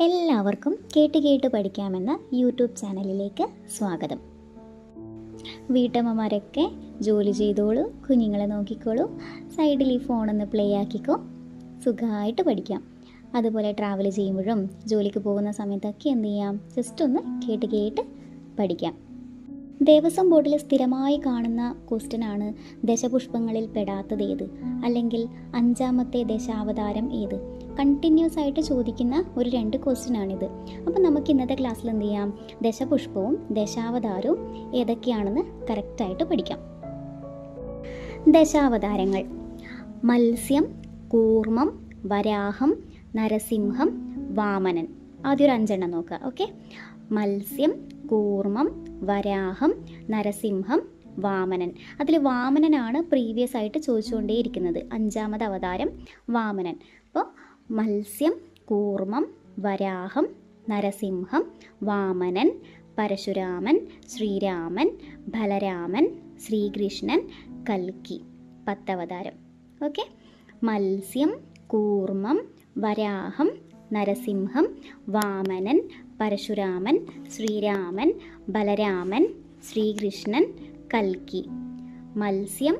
എല്ലാവർക്കും കേട്ട് കേട്ട് പഠിക്കാമെന്ന യൂട്യൂബ് ചാനലിലേക്ക് സ്വാഗതം. വീട്ടമ്മമാരൊക്കെ ജോലി ചെയ്തോളൂ കുഞ്ഞുങ്ങളെ നോക്കിക്കോളൂ സൈഡിൽ ഈ ഫോണൊന്ന് പ്ലേ ആക്കിക്കോ സുഖമായിട്ട് പഠിക്കാം. അതുപോലെ ട്രാവൽ ചെയ്യുമ്പോഴും ജോലിക്ക് പോകുന്ന സമയത്തൊക്കെ എന്ത് ചെയ്യാം? ജസ്റ്റ് ഒന്ന് കേട്ട് കേട്ട് പഠിക്കാം. ദേവസ്വം ബോർഡിൽ സ്ഥിരമായി കാണുന്ന ക്വസ്റ്റ്യൻ ആണ് ദശപുഷ്പങ്ങളിൽ പെടാത്തത് ഏത്? അല്ലെങ്കിൽ അഞ്ചാമത്തെ ദശാവതാരം ഏത്? കണ്ടിന്യൂസ് ആയിട്ട് ചോദിക്കുന്ന ഒരു രണ്ട് ക്വസ്റ്റ്യൻ ആണിത്. അപ്പം നമുക്ക് ഇന്നത്തെ ക്ലാസ്സിൽ എന്ത് ചെയ്യാം? ദശപുഷ്പവും ദശാവതാരവും ഏതൊക്കെയാണെന്ന് കറക്റ്റായിട്ട് പഠിക്കാം. ദശാവതാരങ്ങൾ. മത്സ്യം കൂർമ്മം വരാഹം നരസിംഹം വാമനൻ. ആദ്യം ഒരു അഞ്ചെണ്ണം നോക്കുക ഓക്കെ മത്സ്യം കൂർമ്മം വരാഹം നരസിംഹം വാമനൻ. അതിൽ വാമനനാണ് പ്രീവിയസ് ആയിട്ട് ചോദിച്ചുകൊണ്ടേയിരിക്കുന്നത്. അഞ്ചാമത് അവതാരം വാമനൻ. അപ്പോൾ മത്സ്യം കൂർമ്മം വരാഹം നരസിംഹം വാമനൻ പരശുരാമൻ ശ്രീരാമൻ ബലരാമൻ ശ്രീകൃഷ്ണൻ കൽക്കി. പത്തവതാരം ഓക്കെ മത്സ്യം കൂർമ്മം വരാഹം നരസിംഹം വാമനൻ പരശുരാമൻ ശ്രീരാമൻ ബലരാമൻ ശ്രീകൃഷ്ണൻ കൽക്കി. മത്സ്യം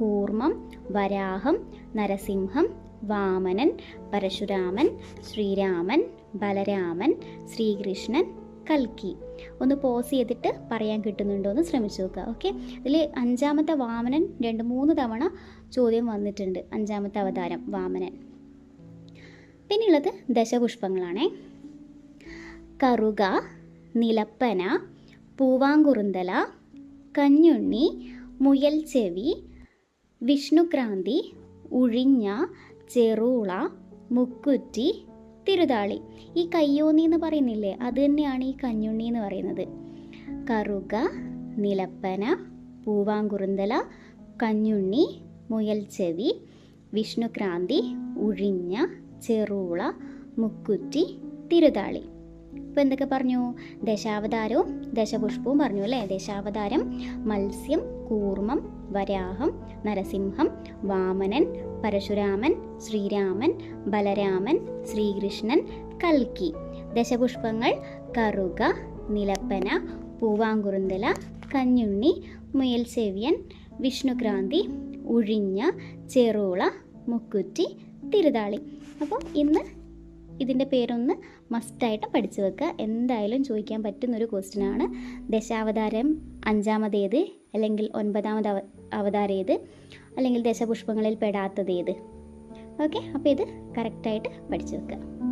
കൂർമ്മം വരാഹം നരസിംഹം വാമനൻ പരശുരാമൻ ശ്രീരാമൻ ബലരാമൻ ശ്രീകൃഷ്ണൻ കൽക്കി. ഒന്ന് പോസ് ചെയ്തിട്ട് പറയാൻ കിട്ടുന്നുണ്ടോ എന്ന് ശ്രമിച്ചു നോക്കുക ഓക്കെ ഇതിൽ അഞ്ചാമത്തെ വാമനൻ രണ്ട് മൂന്ന് തവണ ചോദ്യം വന്നിട്ടുണ്ട് അഞ്ചാമത്തെ അവതാരം വാമനൻ. പിന്നെയുള്ളത് ദശപുഷ്പങ്ങളാണ്. കറുക നിലപ്പന പൂവാങ്കുറുന്തല കഞ്ഞുണ്ണി മുയൽ ചെവി വിഷ്ണുക്രാന്തി ഉഴിഞ്ഞ ചെറൂള മുക്കുറ്റി തിരുതാളി. ഈ കയ്യോന്നി എന്ന് പറയുന്നില്ലേ? അത് തന്നെയാണ് ഈ കഞ്ഞുണ്ണി എന്ന് പറയുന്നത്. കറുക നിലപ്പന പൂവാങ്കുറുന്തല കഞ്ഞുണ്ണി മുയൽ ചെവി വിഷ്ണുക്രാന്തി ഉഴിഞ്ഞ ചെറൂള മുക്കുറ്റി തിരുതാളി. ഇപ്പോൾ എന്തൊക്കെ പറഞ്ഞു? ദശാവതാരവും ദശപുഷ്പവും പറഞ്ഞു അല്ലേ? ദശാവതാരം മത്സ്യം കൂർമ്മം വരാഹം നരസിംഹം വാമനൻ പരശുരാമൻ ശ്രീരാമൻ ബലരാമൻ ശ്രീകൃഷ്ണൻ കൽക്കി. ദശപുഷ്പങ്ങൾ കറുക നിലപ്പന പൂവാങ്കുറുന്തല കഞ്ഞുണ്ണി മുയൽസെവ്യൻ വിഷ്ണുക്രാന്തി ഉഴിഞ്ഞ ചെറുള മുക്കുറ്റി തിരുതാളി. അപ്പോൾ ഇന്ന് ഇതിന്റെ പേരൊന്ന് മസ്റ്റായിട്ട് പഠിച്ചു വെക്കുക. എന്തായാലും ചോദിക്കാൻ പറ്റുന്നൊരു ക്വസ്റ്റ്യനാണ് ദശാവതാരം അഞ്ചാമതേത്? അല്ലെങ്കിൽ ഒൻപതാമത് അവ അവതാരേത്? അല്ലെങ്കിൽ ദശപുഷ്പങ്ങളിൽ പെടാത്തത് ഏത് ഓക്കെ അപ്പോൾ ഇത് കറക്റ്റായിട്ട് പഠിച്ചു വെക്കുക.